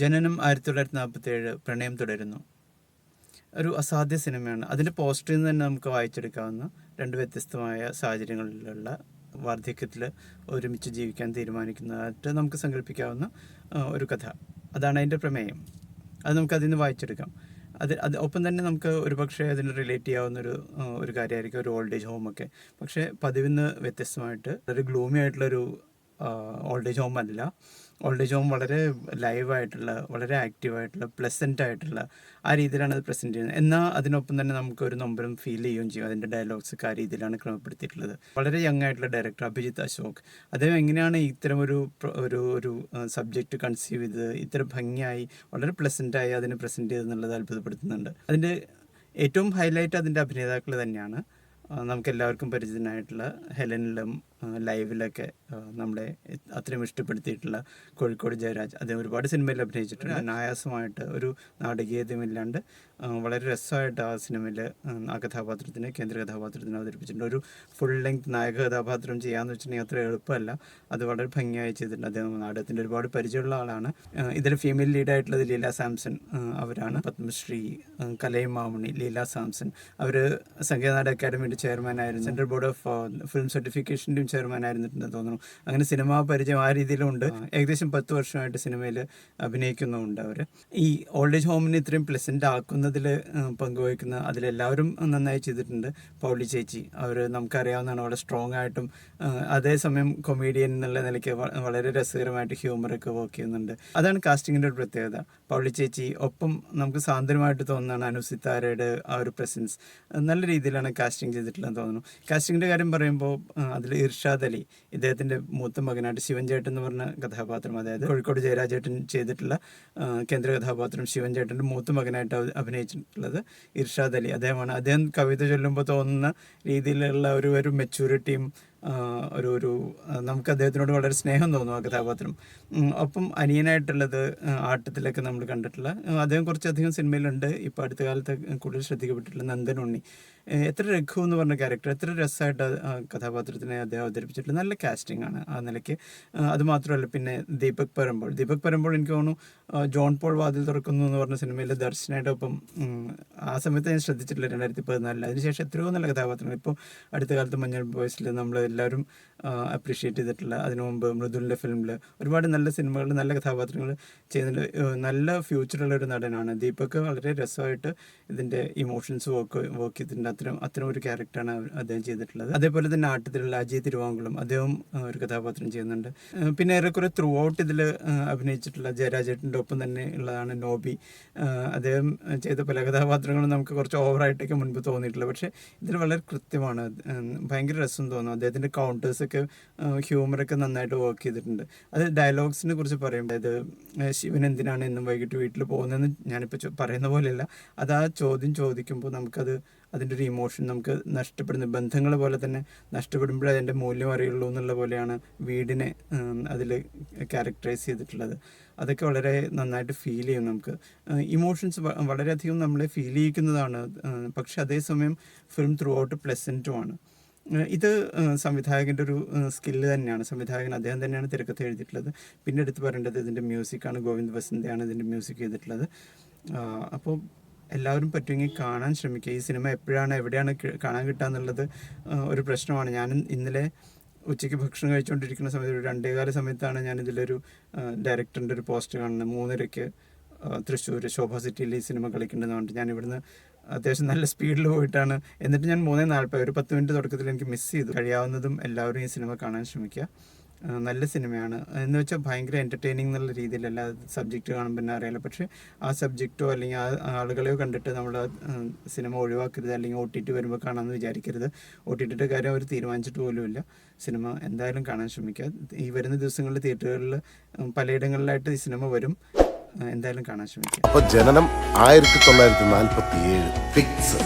ജനനം ആയിരത്തി തൊള്ളായിരത്തി നാൽപ്പത്തി ഏഴ് പ്രണയം തുടരുന്നു. ഒരു അസാധ്യ സിനിമയാണ്. അതിന്റെ പോസ്റ്ററിൽ നിന്ന് തന്നെ നമുക്ക് വായിച്ചെടുക്കാവുന്ന രണ്ട് വ്യത്യസ്തമായ സാഹചര്യങ്ങളിലുള്ള വാർദ്ധക്യത്തിൽ ഒരുമിച്ച് ജീവിക്കാൻ തീരുമാനിക്കുന്നതായിട്ട് നമുക്ക് സങ്കല്പിക്കാവുന്ന ഒരു കഥ. അതാണ് അതിന്റെ പ്രമേയം. അത് നമുക്ക് അതിൽ നിന്ന് വായിച്ചെടുക്കാം. അത് അത് ഒപ്പം തന്നെ നമുക്ക് ഒരുപക്ഷെ അതിന് റിലേറ്റ് ചെയ്യാവുന്ന ഒരു ഒരു കാര്യമായിരിക്കും ഒരു ഓൾഡ് ഏജ് ഹോമൊക്കെ പക്ഷേ പതിവിന്ന് വ്യത്യസ്തമായിട്ട് ഒരു ഗ്ലൂമി ആയിട്ടുള്ളൊരു ഓൾഡ് ഏജ് ഹോം അല്ല. ഓൾഡ് ഏജ് ഹോം വളരെ ലൈവായിട്ടുള്ള വളരെ ആക്റ്റീവായിട്ടുള്ള പ്ലസന്റ് ആയിട്ടുള്ള ആ രീതിയിലാണ് അത് പ്രസന്റ് ചെയ്യുന്നത്. എന്നാൽ അതിനൊപ്പം തന്നെ നമുക്ക് ഒരു നൊമ്പരം ഫീൽ ചെയ്യുകയും ചെയ്യും. അതിന്റെ ഡയലോഗ്സ് ഒക്കെ ആ രീതിയിലാണ് ക്രമപ്പെടുത്തിയിട്ടുള്ളത്. വളരെ യങ് ആയിട്ടുള്ള ഡയറക്ടർ അഭിജിത്ത് അശോക്. അദ്ദേഹം എങ്ങനെയാണ് ഇത്തരം ഒരു ഒരു ഒരു സബ്ജക്റ്റ് കൺസീവ് ചെയ്ത് ഇത്ര ഭംഗിയായി വളരെ പ്ലസന്റായി അതിനെ പ്രസന്റ് ചെയ്തെന്നുള്ളത് അത്ഭുതപ്പെടുത്തുന്നുണ്ട്. അതിന്റെ ഏറ്റവും ഹൈലൈറ്റ് അതിന്റെ അഭിനേതാക്കൾ തന്നെയാണ്. നമുക്കെല്ലാവർക്കും പരിചിതനായിട്ടുള്ള ഹെലനിലും ലൈവിലൊക്കെ നമ്മളെ അത്രയും ഇഷ്ടപ്പെടുത്തിയിട്ടുള്ള കോഴിക്കോട് ജയരാജ്. അദ്ദേഹം ഒരുപാട് സിനിമയിൽ അഭിനയിച്ചിട്ടുണ്ട്. അനായാസമായിട്ട് ഒരു നാടകീയതയുമില്ലാണ്ട് വളരെ രസമായിട്ട് ആ സിനിമയിൽ ആ കഥാപാത്രത്തിന് കേന്ദ്ര കഥാപാത്രത്തിന് അവതരിപ്പിച്ചിട്ടുണ്ട്. ഒരു ഫുൾ ലെങ്ത് നായക കഥാപാത്രം ചെയ്യാന്ന് വെച്ചിട്ടുണ്ടെങ്കിൽ അത്ര എളുപ്പമല്ല. അത് വളരെ ഭംഗിയായി ചെയ്തിട്ടുണ്ട് അദ്ദേഹം. നാടകത്തിന്റെ ഒരുപാട് പരിചയമുള്ള ആളാണ്. ഇതിൽ ഫീമെയിൽ ലീഡായിട്ടുള്ളത് ലീല സാംസൺ അവരാണ്. പത്മശ്രീ കലയും കലൈ മാമണി ലീല സാംസൺ. അവർ സംഗീതനാടക അക്കാദമിയുടെ ചെയർമാൻ ആയിരുന്നു സെൻട്രൽ ബോർഡ് ഓഫ് ഫിലിം സർട്ടിഫിക്കേഷന്റെയും ചെയർമാൻ ആയിരുന്നിട്ടുണ്ടെന്ന് തോന്നുന്നു. അങ്ങനെ സിനിമാ പരിചയം ആ രീതിയിലുണ്ട്. ഏകദേശം പത്ത് വർഷമായിട്ട് സിനിമയിൽ അഭിനയിക്കുന്നുമുണ്ട് അവർ ഈ ഓൾഡ് ഏജ് ഹോമിനെ ഇത്രയും പ്ലസന്റ് ആക്കുന്നതിൽ പങ്കുവഹിക്കുന്ന അതിലെല്ലാവരും നന്നായി ചെയ്തിട്ടുണ്ട്. പൗളി ചേച്ചി അവർ നമുക്കറിയാവുന്നതാണ് വളരെ സ്ട്രോങ് ആയിട്ടും അതേസമയം കൊമേഡിയൻ എന്നുള്ള നിലയ്ക്ക് വളരെ രസകരമായിട്ട് ഹ്യൂമറൊക്കെ വർക്ക് ചെയ്യുന്നുണ്ട്. അതാണ് കാസ്റ്റിങ്ങിന്റെ ഒരു പ്രത്യേകത. പൗളി ചേച്ചി ഒപ്പം നമുക്ക് സാന്ദ്രമായിട്ട് തോന്നുന്നതാണ് അനുസിത്താരയുടെ ആ ഒരു പ്രസൻസ് നല്ല രീതിയിലാണ് കാസ്റ്റിംഗ് ചെയ്തിട്ടുള്ളതെന്ന് തോന്നുന്നു. കാസ്റ്റിങ്ങിന്റെ കാര്യം പറയുമ്പോൾ അതിൽ ഇർഷാദ് അലി ഇദ്ദേഹത്തിന്റെ മൂത്ത മകനായിട്ട് ശിവൻചേട്ടൻ എന്ന് പറഞ്ഞ കഥാപാത്രം അതായത് കോഴിക്കോട് ജയരാജേട്ടൻ ചെയ്തിട്ടുള്ള കേന്ദ്ര കഥാപാത്രം ശിവൻചേട്ടന്റെ മൂത്ത മകനായിട്ട് അഭിനയിച്ചിട്ടുള്ളത് ഇർഷാദ് അലി. അദ്ദേഹമാണ്. അദ്ദേഹം കവിത ചൊല്ലുമ്പോൾ തോന്നുന്ന രീതിയിലുള്ള ഒരു ഒരു മെച്യൂരിറ്റിയും ഒരു ഒരു നമുക്ക് അദ്ദേഹത്തിനോട് വളരെ സ്നേഹം തോന്നും ആ കഥാപാത്രം. ഒപ്പം അനിയനായിട്ടുള്ളത് ആട്ടത്തിലൊക്കെ നമ്മൾ കണ്ടിട്ടുള്ള അദ്ദേഹം കുറച്ചധികം സിനിമയിലുണ്ട്. ഇപ്പോൾ അടുത്ത കാലത്ത് കൂടുതൽ ശ്രദ്ധിക്കപ്പെട്ടിട്ടുള്ള നന്ദൻ ഉണ്ണി എത്ര രഘു എന്ന് പറഞ്ഞ ക്യാരക്ടർ എത്ര രസമായിട്ട് കഥാപാത്രത്തിനെ അദ്ദേഹം അവതരിപ്പിച്ചിട്ടുള്ള നല്ല കാസ്റ്റിംഗ് ആണ് ആ നിലയ്ക്ക്. അതുമാത്രമല്ല പിന്നെ ദീപക് പരമ്പോൾ. ദീപക് പരമ്പോൾ എനിക്ക് തോന്നുന്നു ജോൺ പോൾ വാതിൽ തുറക്കുന്നു എന്ന് പറഞ്ഞ സിനിമയിൽ ദർശനായിട്ടൊപ്പം ഉം, ആ സമയത്ത് ഞാൻ ശ്രദ്ധിച്ചിട്ടില്ല രണ്ടായിരത്തി പതിനാലിൽ അതിനുശേഷം എത്രയോ നല്ല കഥാപാത്രങ്ങൾ. ഇപ്പോൾ അടുത്ത കാലത്ത് മഞ്ഞൾ ബോയ്സിൽ നമ്മൾ എല്ലാവരും അപ്രീഷിയേറ്റ് ചെയ്തിട്ടുള്ള അതിനു മുമ്പ് മൃദുലിന്റെ ഫിലിമിൽ ഒരുപാട് നല്ല സിനിമകൾ നല്ല കഥാപാത്രങ്ങൾ ചെയ്യുന്നുണ്ട്. നല്ല ഫ്യൂച്ചറുള്ള ഒരു നടനാണ്. ദീപക് വളരെ രസമായിട്ട് ഇതിന്റെ ഇമോഷൻസ് വർക്ക് വർക്ക് ചെയ്തിട്ടുണ്ട്. അത്തരം അത്തരം ഒരു ക്യാരക്ടറാണ് അദ്ദേഹം ചെയ്തിട്ടുള്ളത്. അതേപോലെ തന്നെ ആട്ടത്തിലുള്ള അജയ് തിരുവാങ്കുളം അദ്ദേഹം ഒരു കഥാപാത്രം ചെയ്യുന്നുണ്ട്. പിന്നെ ഏറെക്കുറെ ത്രൂ ഔട്ട് ഇതിൽ അഭിനയിച്ചിട്ടുള്ള ജയരാജേട്ടന്റെ ഒപ്പം തന്നെ ഉള്ളതാണ് നോബി. അദ്ദേഹം ചെയ്ത പല കഥാപാത്രങ്ങളും നമുക്ക് കുറച്ച് ഓവറായിട്ടൊക്കെ മുൻപ് തോന്നിയിട്ടുള്ളത് പക്ഷേ ഇതിൽ വളരെ കൃത്യമാണ്. ഭയങ്കര രസം തോന്നും അദ്ദേഹത്തിന്റെ കൗണ്ടേഴ്സൊക്കെ ഹ്യൂമറൊക്കെ നന്നായിട്ട് വർക്ക് ചെയ്തിട്ടുണ്ട്. അത് ഡയലോഗ്സിനെ കുറിച്ച് പറയുമ്പോൾ അതായത് ശിവൻ എന്തിനാണ് എന്നും വൈകിട്ട് വീട്ടിൽ പോകുന്നതെന്ന് ഞാനിപ്പോൾ പറയുന്ന പോലെയല്ല. അത് ആ ചോദ്യം ചോദിക്കുമ്പോൾ നമുക്കത് അതിന്റെ ഒരു ഇമോഷൻ നമുക്ക് നഷ്ടപ്പെടുന്ന ബന്ധങ്ങൾ പോലെ തന്നെ നഷ്ടപ്പെടുമ്പോഴേ അതിന്റെ മൂല്യം അറിയുള്ളൂ എന്നുള്ള പോലെയാണ് വീടിനെ അതിൽ ക്യാരക്ടറൈസ് ചെയ്തിട്ടുള്ളത്. അതൊക്കെ വളരെ നന്നായിട്ട് ഫീൽ ചെയ്യും നമുക്ക്. ഇമോഷൻസ് വളരെയധികം നമ്മളെ ഫീൽ ചെയ്യിക്കുന്നതാണ്. പക്ഷേ അതേസമയം ഫിലിം ത്രൂ ഔട്ട് പ്ലസന്റുമാണ് ഇത് സംവിധായകന്റെ ഒരു സ്കില്ല് തന്നെയാണ്. സംവിധായകൻ അദ്ദേഹം തന്നെയാണ് തിരക്കഥ എഴുതിയിട്ടുള്ളത്. പിന്നെ എടുത്ത് പറയേണ്ടത് ഇതിന്റെ മ്യൂസിക്കാണ് ഗോവിന്ദ് വസന്തയാണ് ഇതിന്റെ മ്യൂസിക് ചെയ്തിട്ടുള്ളത് അപ്പോൾ എല്ലാവരും പറ്റുമെങ്കിൽ കാണാൻ ശ്രമിക്കുക. ഈ സിനിമ എപ്പോഴാണ് എവിടെയാണ് കാണാൻ കിട്ടുക എന്നുള്ളത് ഒരു പ്രശ്നമാണ്. ഞാൻ ഇന്നലെ ഉച്ചയ്ക്ക് ഭക്ഷണം കഴിച്ചുകൊണ്ടിരിക്കുന്ന സമയത്ത് ഒരു രണ്ടേകാല സമയത്താണ് ഞാൻ ഇതിലൊരു ഡയറക്ടറിന്റെ ഒരു പോസ്റ്റ് കാണുന്നത്. മൂന്നരയ്ക്ക് തൃശ്ശൂർ ശോഭ സിറ്റിയിൽ ഈ സിനിമ കളിക്കേണ്ടതെന്ന് പറഞ്ഞിട്ട് ഞാൻ ഇവിടുന്ന് അത്യാവശ്യം നല്ല സ്പീഡിൽ പോയിട്ടാണ്. എന്നിട്ട് ഞാൻ മൂന്നേ നാൽപ്പത് ഒരു പത്ത് മിനിറ്റ് തുടക്കത്തിൽ എനിക്ക് മിസ് ചെയ്തു. കഴിയാവുന്നതും എല്ലാവരും ഈ സിനിമ കാണാൻ ശ്രമിക്കുക. നല്ല സിനിമയാണ് എന്ന് വെച്ചാൽ ഭയങ്കര എന്റർടൈനിങ് എന്നുള്ള രീതിയിലല്ല സബ്ജക്റ്റ് കാണുമ്പോൾ തന്നെ അറിയാലോ. പക്ഷേ ആ സബ്ജക്റ്റോ അല്ലെങ്കിൽ ആ ആളുകളെയോ കണ്ടിട്ട് നമ്മൾ സിനിമ ഒഴിവാക്കരുത് അല്ലെങ്കിൽ ഒ ടി ടി വരുമ്പോൾ കാണാമെന്ന് വിചാരിക്കരുത്. ഒ ടി ടിയുടെ കാര്യം അവർ തീരുമാനിച്ചിട്ട് പോലുമില്ല. സിനിമ എന്തായാലും കാണാൻ ശ്രമിക്കുക. ഈ വരുന്ന ദിവസങ്ങളിൽ തിയേറ്ററുകളിൽ പലയിടങ്ങളിലായിട്ട് ഈ സിനിമ വരും. എന്തായാലും കാണാൻ ശ്രമിക്കുക അപ്പൊ ജനനം ആയിരത്തി തൊള്ളായിരത്തി നാൽപ്പത്തി ഏഴ് ഫിക്സ്